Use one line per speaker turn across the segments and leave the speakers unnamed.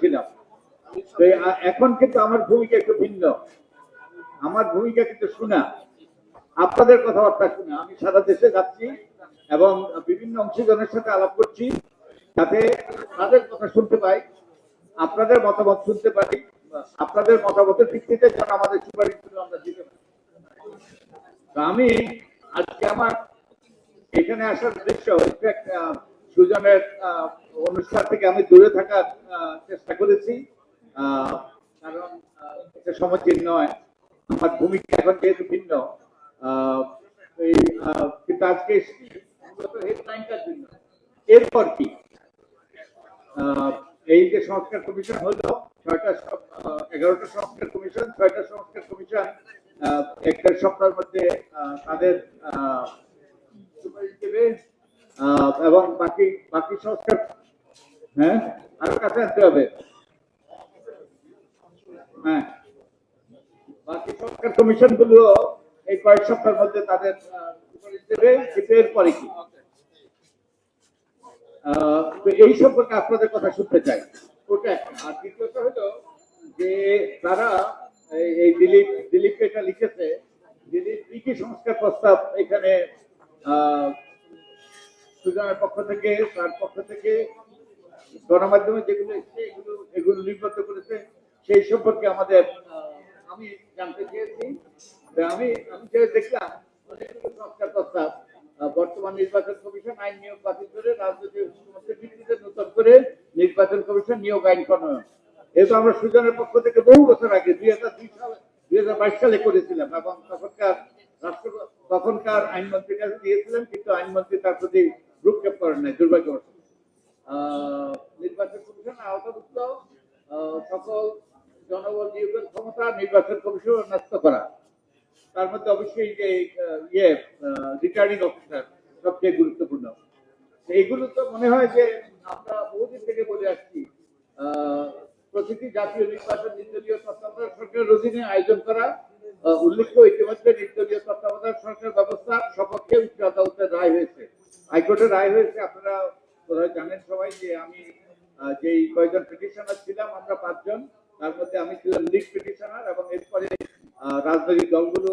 ছিলাম এখন কিন্তু আমার ভূমিকা একটু ভিন্ন। আমার ভূমিকা কিন্তু শোনা আপনাদের কথাবার্তা শুনে আমি সারা দেশে যাচ্ছি এবং বিভিন্ন অংশীজনের সাথে আলাপ করছি। যাতে তাদের কথা শুনতে পাই, আপনাদের মতামত শুনতে পারি আপনাদের মতামতের ভিত্তিতে যেন আমাদের সুপারিশগুলো আমরা দিতে পারি। আমি আজকে আমার এখানে আসার উদ্দেশ্য সুজনের অনুষ্ঠান থেকে আমি দূরে থাকার চেষ্টা করেছি। কারণ এটা সমীচীন নয়। আমার ভূমিকা এখন যেহেতু ভিন্ন কিন্তু আজকে হেডলাইনটার জন্য। এরপর কি? এই যে সংস্কার কমিশন হলো ছয়টা এগারোটা সংস্কার কমিশন ছয়টা সংস্কার কমিশন আহ, এক দেড় সপ্তাহের মধ্যে তাদের সুপারিশ দেবে এবং বাকি বাকি সংস্কার হ্যাঁ আরও কাছে আসতে হবে। হ্যাঁ। বাকি সংস্কার কমিশনগুলো এই কয়েক সপ্তাহের মধ্যে তাদের সুপারিশ দেবে এরপরে কি? এই সম্পর্কে আপনাদের কথা শুনতে চাই। ওটা আর দ্বিতীয়ত হলো যে তারা এই- দিলীপ দিলীপ এটা লিখেছে দিলীপ কি কি সংস্কার প্রস্তাব এখানে সুজনের পক্ষ থেকে, তার পক্ষ থেকে গণমাধ্যমে যেগুলো এসছে, এগুলো এগুলো লিপিবদ্ধ করেছে, সেই সম্পর্কে আমাদের আমি জানতে চেয়েছি। আমি আমি যে দেখলাম অনেকগুলো সংস্কার প্রস্তাব আহ, বর্তমান নির্বাচন কমিশন আইন নিয়োগ বাতিল করে রাজনৈতিক নতুন করে নির্বাচন কমিশন নিয়োগ আইন প্রণয়ন। যেহেতু আমরা সুজনের পক্ষ থেকে বহু বছর আগে দুই হাজার দুই সালে, দুই হাজার বাইশ সালে করেছিলাম এবং তখনকার রাষ্ট্র, তখনকার আইনমন্ত্রীর কাছে দিয়েছিলেন কিন্তু আইনমন্ত্রী তার প্রতি ভ্রুক্ষেপ করেন নাই, দুর্ভাগ্যবশত। নির্বাচন কমিশন আওতাভুক্ত সকল জনবল নিয়োগের ক্ষমতা নির্বাচন কমিশন ন্যস্ত করা। তার মধ্যে অবশ্যই যে ইয়ে রিটার্নিং অফিসার সবচেয়ে গুরুত্বপূর্ণ। এইগুলো তো মনে হয় যে আমরা বহুদিন থেকে বলে আসছি। প্রতিটি জাতীয় নির্বাচন নির্দলীয় তত্ত্বাবধায়ক সরকারের অধীনে আয়োজন করা উল্লেখ্য ইতিমধ্যে নির্দলীয় তত্ত্বাবধায়ক সরকার ব্যবস্থা সপক্ষে উচ্চ আদালতের রায় হয়েছে। হাইকোর্টের রায় হয়েছে, আপনারা বোধহয় জানেন সবাই যে আমি যেই কয়েকজন পিটিশনার ছিলাম, আমরা পাঁচজন। তার মধ্যে আমি ছিলাম লিগ পিটিশনার এবং এরপরে রাজনৈতিক দলগুলো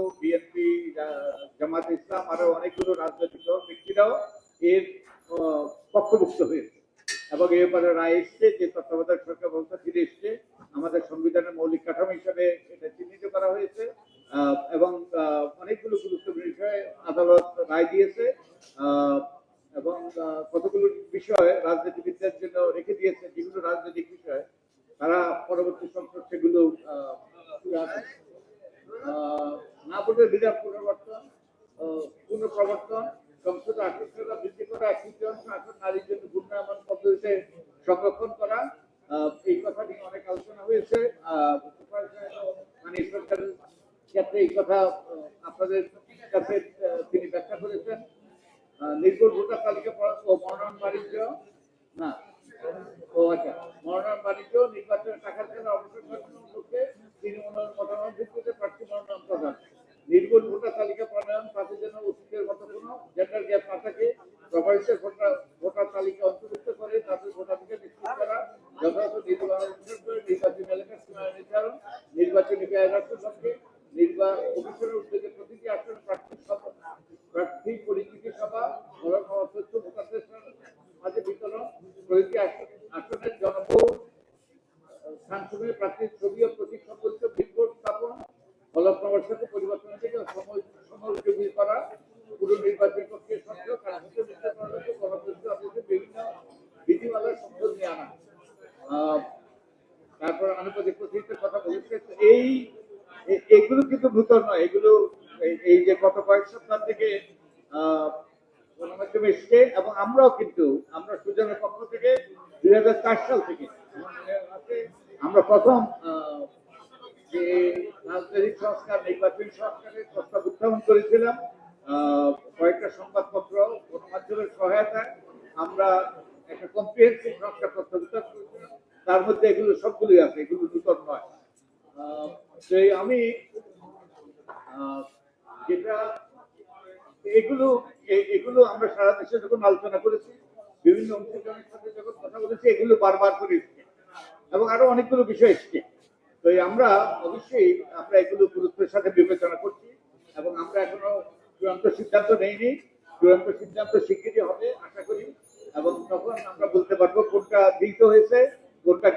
রাজনৈতিক দল, ব্যক্তিরাও এর পক্ষভুক্ত হয়েছে। এবং এ ব্যাপারে রায় এসছে যে তত্ত্বাবধায়ক সরকার ব্যবস্থা ফিরে এসছে। আমাদের সংবিধানের মৌলিক কাঠামো হিসাবে এটা চিহ্নিত করা হয়েছে। এবং অনেকগুলো গুরুত্বপূর্ণ বিষয়ে আদালত রায় দিয়েছে। এবং কতগুলো বিষয় রাজনীতিবিদদের জন্য রেখে দিয়েছে যেগুলো রাজনৈতিক বিষয়, তারা পরবর্তী সংসদ সেগুলো না ভোটের বিধান পুনর্বর্তন পুনঃপ্রবর্তন সংসদ আসনটা বৃদ্ধি করা এক তৃতীয়াংশ আসন নারীর জন্য ঘূর্ণায়মান পদ্ধতিতে সংরক্ষণ করা এই কথা নিয়ে অনেক আলোচনা হয়েছে। মানে সরকারের ক্ষেত্রে এই কথা আপনাদের কাছে তিনি ব্যাখ্যা করেছেন। আহ, নির্ভুল ভোটার তালিকা ও মনোনয়ন বাণিজ্য না ও আচ্ছা মনোনয়ন বাণিজ্য নির্বাচনের টাকার জন্য অবসর তিনি মনোনয়ন মনোনয়ন ভিত্তিতে প্রার্থী মনোনয়ন প্রদান। নির্ভুল ভোটার তালিকা প্রণয়ন, তাদের জন্য অতীতের মতো কোনো জেন্ডার গ্যাপ না থাকে। প্রভাবিতের ভোটার ভোটার তালিকা অন্তর্ভুক্ত করে তাদের ভোটাধিকার নিশ্চিত করা যথাযথ নির্বাচন আনুপাতিক প্রতিনিধিত্বের কথা বলেছে। এই এগুলো কিন্তু নূতন নয়, এগুলো এই- যে গত কয়েক সপ্তাহ থেকে গণমাধ্যমে এসছে এবং আমরাও কিন্তু, আমরা সুজনের পক্ষ থেকে দুই হাজার চার সাল থেকে, আমার প্রথম যে রাজনৈতিক সংস্কার, নির্বাচনী সংস্কারের প্রস্তাব উত্থাপন করেছিলাম। কয়েকটা সংবাদপত্র, গণমাধ্যমের সহায়তায় আমরা একটা কম্প্রিহেন্সিভ সংস্কার প্রস্তাব তার মধ্যে এগুলো সবগুলোই আছে, এগুলো নূতন নয়। সেই আমি যেটা, এগুলো এগুলো আমরা সারা দেশে যখন আলোচনা করেছি, বিভিন্ন অংশগ্রহণের সাথে যখন কথা বলেছি, এগুলো বারবার করে এসছে। এবং আরও অনেকগুলো বিষয় এসছে। তো আমরা অবশ্যই আমরা এগুলো গুরুত্বের সাথে বিবেচনা করছি এবং আমরা এখনও চূড়ান্ত সিদ্ধান্ত নেইনি। চূড়ান্ত সিদ্ধান্ত শিগগিরই হবে, আশা করি। এবং তখন আমরা বলতে পারব কোনটা গৃহীত হয়েছে।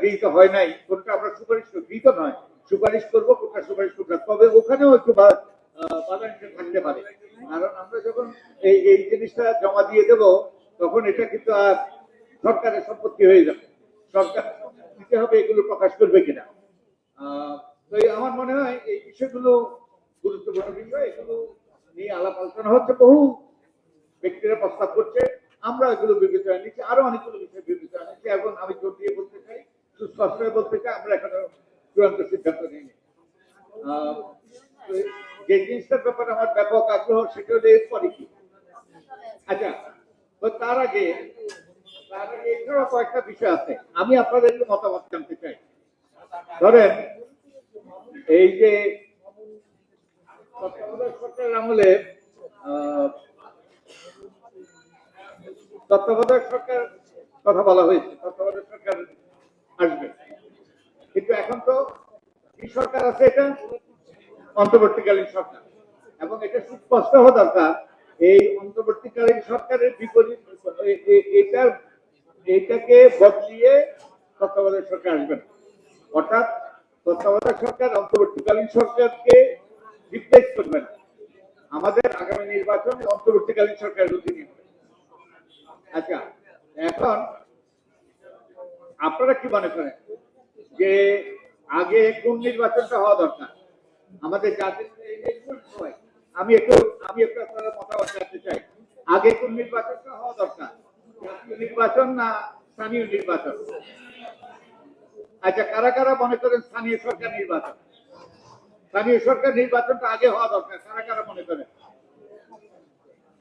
গৃহীত হয় নাই, কোনটা আমরা সুপারিশ গৃহীত নয়, সুপারিশ করব, কোনটা সুপারিশ করব তবে ওখানেও একটু বাধা থাকতে পারে। কারণ আমরা যখন এই এই জিনিসটা জমা দিয়ে দেব, তখন এটা কিন্তু আর সরকারের সম্পত্তি হয়ে যাবে। সরকার দিতে হবে এগুলো প্রকাশ করবে কিনা। তো আমার মনে হয় এই বিষয়গুলো গুরুত্বপূর্ণ বিষয়, এগুলো নিয়ে আলাপ আলোচনা হচ্ছে। বহু ব্যক্তিরা প্রস্তাব করছে আমরা এগুলো বিবেচনা নিচ্ছি, আরও অনেকগুলো বিষয় বিবেচনা নিচ্ছি। এবং আমি জোর দিয়ে বলতে চাই হয়ে বলতে চাই আমরা এখনও চূড়ান্ত সিদ্ধান্ত নিইনি। যে জিনিসটার ব্যাপারে আমার ব্যাপক আগ্রহ সেটা হলো এরপরে কি? আচ্ছা তো তার আগে তার আগে এছাড়াও কয়েকটা বিষয় আছে। আমি আপনাদের মতামত জানতে চাই। ধরেন, এই যে সরকারের আমলে তত্ত্বাবধায়ক সরকার কথা বলা হয়েছে। তত্ত্বাবধায়ক সরকার আসবে। কিন্তু এখন তো কি সরকার আছে এটা? অন্তর্বর্তীকালীন সরকার। এবং এটা সুস্পষ্ট হওয়া দরকার, এই অন্তর্বর্তীকালীন সরকারের বিপরীত, এ- এ- এটাকে বদলিয়ে তত্ত্বাবধায়ক সরকার আসবে না। অর্থাৎ তত্ত্বাবধায়ক সরকার অন্তর্বর্তীকালীন সরকারকে রিপ্লেস করবে না আমাদের আগামী নির্বাচন অন্তর্বর্তীকালীন সরকারের অধীনে হবে আচ্ছা এখন আপনারা কি মনে করেন যে আগে কোন নির্বাচনটা হওয়া দরকার। আমাদের জাতির আমি একটু আমি একটু আপনাদের মতামত জানতে চাই। আগে কোন নির্বাচনটা হওয়া দরকার? নির্বাচন না স্থানীয় নির্বাচন? আচ্ছা কারা কারা মনে করেন স্থানীয় সরকার নির্বাচন? স্থানীয় সরকার নির্বাচনটা আগে হওয়া দরকার, কারা কারা মনে করেন?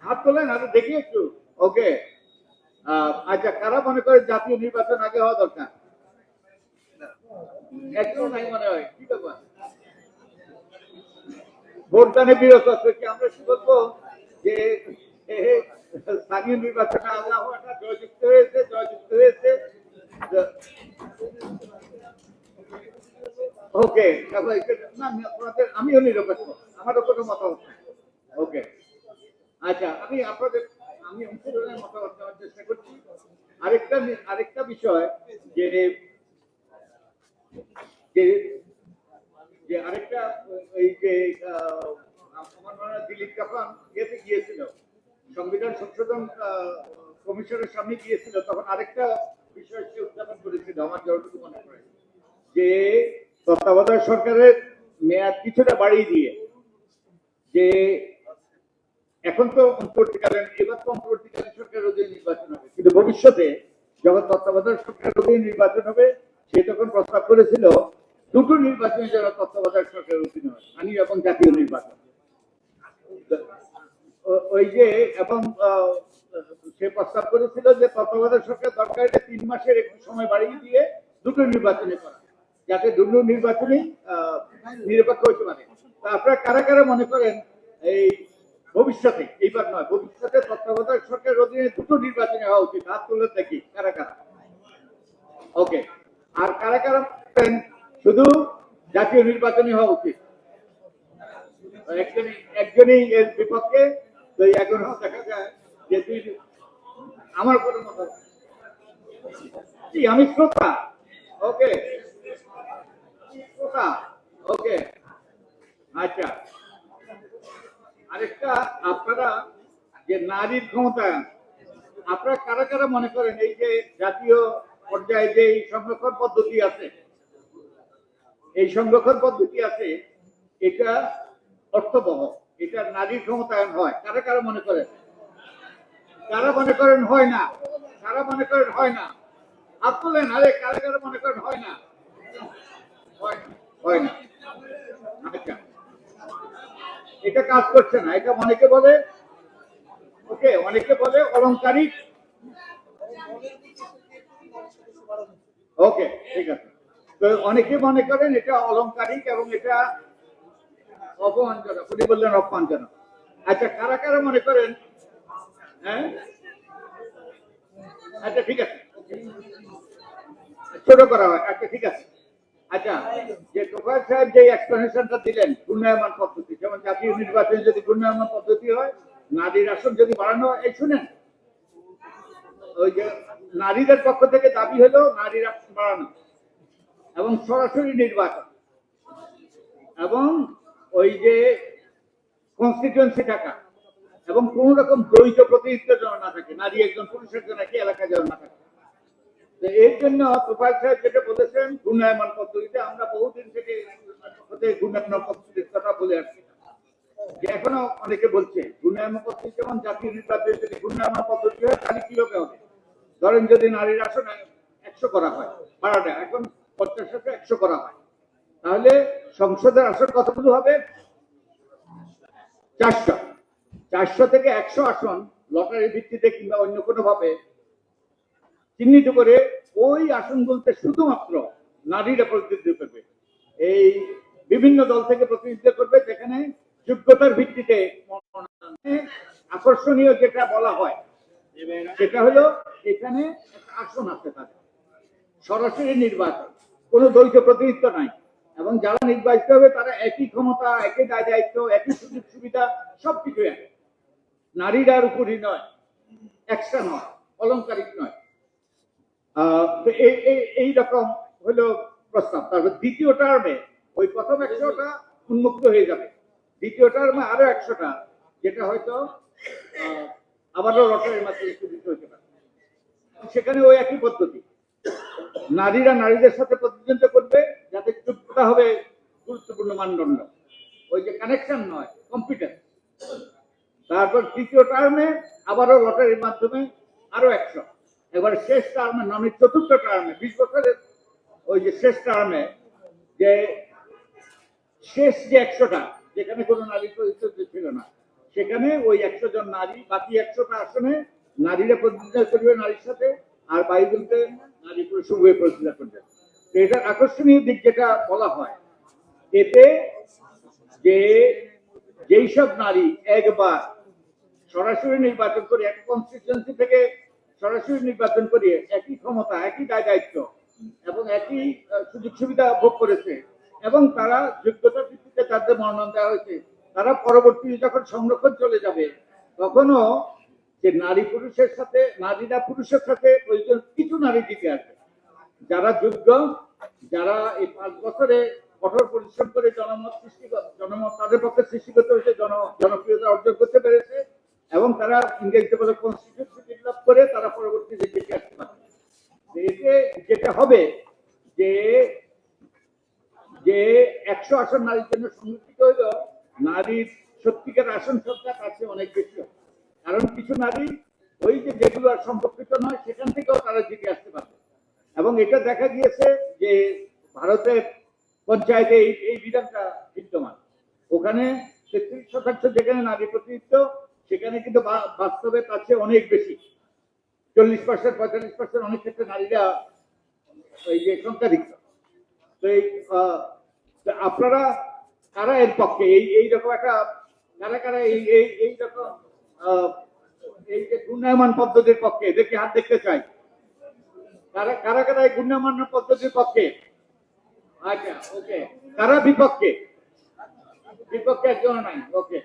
হাত তোলেন আমি দেখি একটু। ওকে। আচ্ছা কারা মনে করেন জাতীয় নির্বাচন আগে হওয়া দরকার? একদম নাই ভোটদানে বিরত আছে, কি আমরা যে স্থানীয় নির্বাচনে জয়যুক্ত হয়েছে জয়যুক্ত হয়েছে? ওকে না আপনাদের আমিও নিরপেক্ষ, আমারও কোনো মতামত ওকে আচ্ছা আমি আপনাদের আমি অংশগ্রহণের মতামত দেওয়ার চেষ্টা করছি। আরেকটা আরেকটা বিষয় যে যে যে আরেকটা, এই যে দিলীপ যখন ইয়েতে গিয়েছিল। সংবিধান সংশোধন কমিশনের সামনে গিয়েছিল। তখন আরেকটা বিষয় সে উত্থাপন করেছিল, আমার যতটুকু মনে পড়ে। যে তত্ত্বাবধায়ক সরকারের মেয়াদ কিছুটা বাড়িয়ে দিয়ে, যে এখন তো অন্তর্বর্তীকালীন, এবার তো অন্তর্বর্তীকালীন সরকারের অধীনে নির্বাচন হবে। কিন্তু ভবিষ্যতে যখন তত্ত্বাবধায়ক সরকারের অধীনে নির্বাচন হবে, সে তখন প্রস্তাব করেছিল দুটো নির্বাচনে যারা তত্ত্বাবধায়ক সরকারের অধীনে হয় স্থানীয় এবং জাতীয় নির্বাচন। ওই যে এবং সে প্রস্তাব করেছিল যে তত্ত্বাবধায়ক সরকার দরকার তিন মাসের একটু সময় বাড়িয়ে দিয়ে দুটো নির্বাচনে করা যাতে দুটো নির্বাচনই আহ, নিরপেক্ষ হতে পারে। আপনারা কারা কারা মনে করেন এই ভবিষ্যতে এইবার নয় ভবিষ্যতে তত্ত্বাবধায়ক সরকারের অধীনে দুটো নির্বাচনে হওয়া উচিত হাত তুলে দেখি কারা কারা। ওকে আর কারা কারা শুধু জাতীয় নির্বাচনই হওয়া উচিত। একজনই এর বিপক্ষে এখন দেখা যায় যে দুই আমার কোনো মত আমি শ্রোতা। ওকে। শ্রোতা। ওকে। আচ্ছা। আরেকটা, আপনারা যে নারীর ক্ষমতায়ন আপনারা কারা কারা মনে করেন এই যে জাতীয় পর্যায়ে যে এই সংরক্ষণ পদ্ধতি আছে? এই সংরক্ষণ পদ্ধতি আছে, এটা অর্থবহ, এটা নারীর ক্ষমতায়ন হয়। কারা কারা মনে করেন? কারা মনে করেন হয় না? কারা মনে করেন হয় না? হাত তোলেন, আরে কারা কারা মনে করেন হয় না হয় না। আচ্ছা। এটা কাজ করছে না, এটা অনেকে বলে, ওকে, অনেকে বলে অলংকারিক। ওকে, ঠিক আছে। অনেকে মনে করেন এটা অলংকারিক এবং এটা অপমানজনক। উনি বললেন অপমানজনক। আচ্ছা কারা কারা মনে করেন? হ্যাঁ? আচ্ছা ঠিক আছে। ছোট করা হয়। আচ্ছা ঠিক আছে। আচ্ছা যে টোকার সাহেব যে এক্সপ্লেনেশনটা দিলেন ঘূর্ণায়মান পদ্ধতি, যেমন জাতীয় নির্বাচনে যদি ঘূর্ণায়মান পদ্ধতি হয়, নারীর আসন যদি বাড়ানো হয়, এই শুনেন। ওই যে নারীদের পক্ষ থেকে দাবি হলো নারীর আসন বাড়ানো। এবং সরাসরি নির্বাচন। এবং ওই যে কনস্টিটুয়েন্সি টাকা। এবং কোন রকম দ্বৈত প্রতিনিধিত্ব যেন না থাকে, নারী একজন পুরুষের জন্য একই এলাকা যেন না থাকে। এর জন্য তোফাল সাহেব যেটা বলেছেন, ঘূর্ণায়মান পদ্ধতিতে আমরা বহুদিন থেকে ঘূর্ণায়মান পদ্ধতির কথা বলে আসছি। যে এখনও অনেকে বলছে, ঘূর্ণায়মান পদ্ধতি যেমন জাতীয় নির্বাচনে যদি ঘূর্ণায়মান পদ্ধতি হয়, তাহলে কীভাবে হবে? ধরেন যদি নারীর আসন একশো করা হয়, বারোটা। এখন পঞ্চাশ একশো করা হয়। তাহলে সংসদের আসন কতগুলো হবে? চারশো। চারশো থেকে একশো আসন লটারি ভিত্তিতে কিংবা অন্য চিহ্নিত করে ওই আসনগুলোতে শুধুমাত্র নারীরা প্রতিনিধিত্ব করবে। এই বিভিন্ন দল থেকে প্রতিনিধিত্ব করবে, যেখানে যোগ্যতার ভিত্তিতে আকর্ষণীয় যেটা বলা হয়, সেটা হলো এখানে আসন আছে তাদের। সরাসরি নির্বাচন। কোনো দ্বৈত প্রতিনিধিত্ব নাই। এবং যারা নির্বাচিত হবে, তারা একই ক্ষমতা, একই দায় দায়িত্ব, একই সুযোগ সুবিধা, সবকিছু এক। নারীরার উপরই নয় এক্সট্রা নয়, অলংকারিক নয়। এই রকম হলো প্রস্তাব। তারপর দ্বিতীয় টার্মে ওই প্রথম একশোটা উন্মুক্ত হয়ে যাবে। দ্বিতীয় টার্মে আরও একশোটা, যেটা হয়তো আবারও লটারির মাধ্যমে সেখানে ওই একই পদ্ধতি। নারীরা নারীদের সাথে প্রতিদ্বন্দ্বিতা করবে যাতে যোগ্যতা হবে গুরুত্বপূর্ণ মানদণ্ড। ওই যে কানেকশন নয় কম্পিটেন্স তারপর তৃতীয় টার্মে আবারও লটারির মাধ্যমে আরও একশো। এবার শেষ টার্মে নমি চতুর্থ টার্মে বিশ বছরের ওই যে শেষ টার্মে যে শেষ যে একশোটা, যেখানে কোনো নারী প্রতিদ্বন্দ্বী ছিল না, সেখানে ওই একশো জন নারী, বাকি একশোটা আসনে নারীরা প্রতিদ্বন্দ্বিতা করবে নারীর সাথে। আর বাইবেলতে নারী উভয় প্রতিদ্বন্দ্বিতা করবে। এটার আকর্ষণীয় দিক যেটা বলা হয়, এতে যে যেই সব নারী একবার সরাসরি নির্বাচন করে, এক কনস্টিটিউন্সি থেকে সরাসরি নির্বাচন করে, একই ক্ষমতা, একই দায় দায়িত্ব এবং একই সুযোগ সুবিধা ভোগ করেছে এবং তারা যোগ্যতার ভিত্তিতে তাদের মনোনয়ন দেওয়া হয়েছে, তারা পরবর্তী যখন সংরক্ষণ চলে যাবে, তখনও যে নারী পুরুষের সাথে, নারীরা পুরুষের সাথে প্রয়োজন কিছু নারী টিকে আসবে যারা যোগ্য, যারা এই পাঁচ বছরে কঠোর পরিশ্রম করে জনমত সৃষ্টি জনমত তাদের পক্ষে সৃষ্টি করতে হয়েছে, জন জনপ্রিয়তা অর্জন করতে পেরেছে, এবং তারা ইংরেজিতে বলে কনস্টিটিউশন ডেভেলপ করে তারা পরবর্তীতে টিকে আসতে পারবে তো এতে যেটা হবে, যে যে একশো আসন নারীর জন্য সংরক্ষিত হইল নারীর সত্যিকার আসন সংখ্যা চেয়ে অনেক বেশি হবে। কারণ কিছু নারী ওই যে যেগুলো আর সম্পর্কিত নয় সেখান থেকেও তারা জিতে আসতে পারবে এবং এটা দেখা গিয়েছে যে ভারতের পঞ্চায়েতে এই এই বিধানটা বিদ্যমান। ওখানে তেত্রিশ শতাংশ যেখানে নারী প্রতিনিধিত্ব সেখানে কিন্তু বাস্তবে তার চেয়ে অনেক বেশি। চল্লিশ পার্সেন্ট পঁয়তাল্লিশ পার্সেন্ট অনেক ক্ষেত্রে নারীরা ওই যে সংখ্যাধিক্য। তো এই আপনারা কারা এর পক্ষে? এই এই রকম একটা কারা কারা এই এই এই রকম আহ, এই যে ঘূর্ণায়মান পদ্ধতির পক্ষে দেখি হাত দেখতে চাই? কারা কারা কারা এই ঘূর্ণায়মান পদ্ধতির পক্ষে? আচ্ছা ওকে কারা বিপক্ষে? বিপক্ষে একজন নাই ওকে